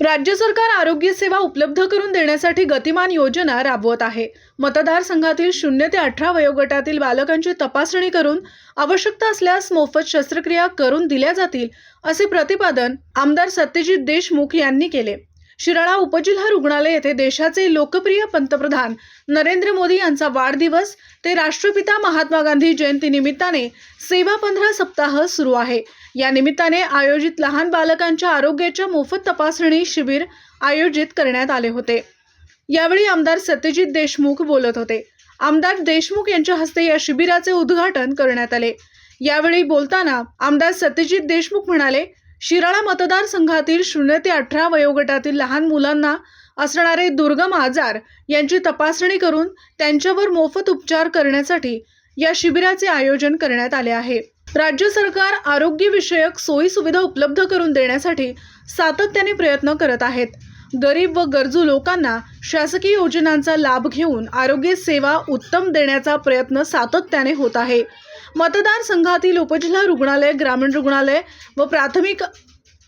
राज्य सरकार आरोग्य सेवा उपलब्ध करून देण्यासाठी गतिमान योजना राबवत आहे. मतदारसंघातील शून्य ते अठरा वयोगटातील बालकांची तपासणी करून आवश्यकता असल्यास मोफत शस्त्रक्रिया करून दिल्या जातील असे प्रतिपादन आमदार सत्यजित देशमुख यांनी केले. शिराळा उपजिल्हा रुग्णालय येथे देशाचे लोकप्रिय पंतप्रधान नरेंद्र मोदी यांचा वाढदिवस ते राष्ट्रपिता महात्मा गांधी जयंती निमित्ताने सेवा पंधरा सप्ताह सुरू आहे. या निमित्ताने आयोजित लहान बालकांच्या आरोग्याच्या मोफत तपासणी शिबिर आयोजित करण्यात आले होते. यावेळी आमदार सत्यजित देशमुख बोलत होते. आमदार देशमुख यांच्या हस्ते या शिबिराचे उद्घाटन करण्यात आले. यावेळी बोलताना आमदार सत्यजित देशमुख म्हणाले शिराळा मतदारसंघातील शून्य ते अठरा वयोगटातील लहान मुलांना असणारे दुर्गम आजार यांची तपासणी करून त्यांच्यावर मोफत उपचार करण्यासाठी या शिबिराचे आयोजन करण्यात आले आहे. राज्य सरकार आरोग्यविषयक सोयी सुविधा उपलब्ध करून देण्यासाठी सातत्याने प्रयत्न करत आहेत. गरीब व गरजू लोकांना शासकीय योजनांचा लाभ घेऊन आरोग्य सेवा उत्तम देण्याचा प्रयत्न सातत्याने होत आहे. मतदारसंघातील उपजिल्हा रुग्णालय ग्रामीण रुग्णालय व प्राथमिक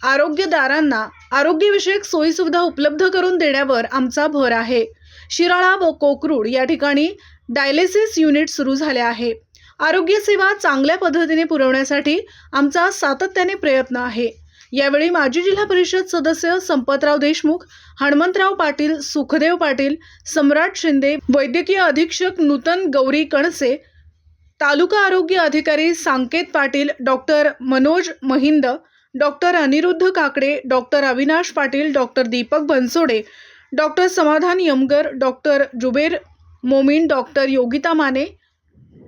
आरोग्यदारांना आरोग्यविषयक सोयीसुविधा उपलब्ध करून देण्यावर आमचा भर आहे. शिराळा व कोकरूड या ठिकाणी डायलिसिस युनिट सुरू झाले आहे. आरोग्यसेवा चांगल्या पद्धतीने पुरवण्यासाठी आमचा सातत्याने प्रयत्न आहे. यावेळी माजी जिल्हा परिषद सदस्य संपतराव देशमुख हणमंतराव पाटील सुखदेव पाटील सम्राट शिंदे वैद्यकीय अधीक्षक नूतन गौरी कणसे तालुका आरोग्य अधिकारी Sanket Patil doctor Manoj Mahind doctor Aniruddha Kakade doctor Avinash Patil doctor Deepak Bansode doctor Samadhan Yamgar doctor Zuber Momin doctor Yogita Mane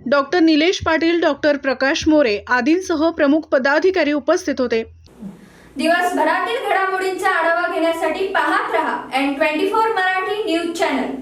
doctor Nilesh Patil doctor Prakash More आदींसह प्रमुख पदाधिकारी उपस्थित होते. दिवसभरातील घडामोडींचा आढावा घेण्यासाठी पाहत रहा N twenty four Marathi news channel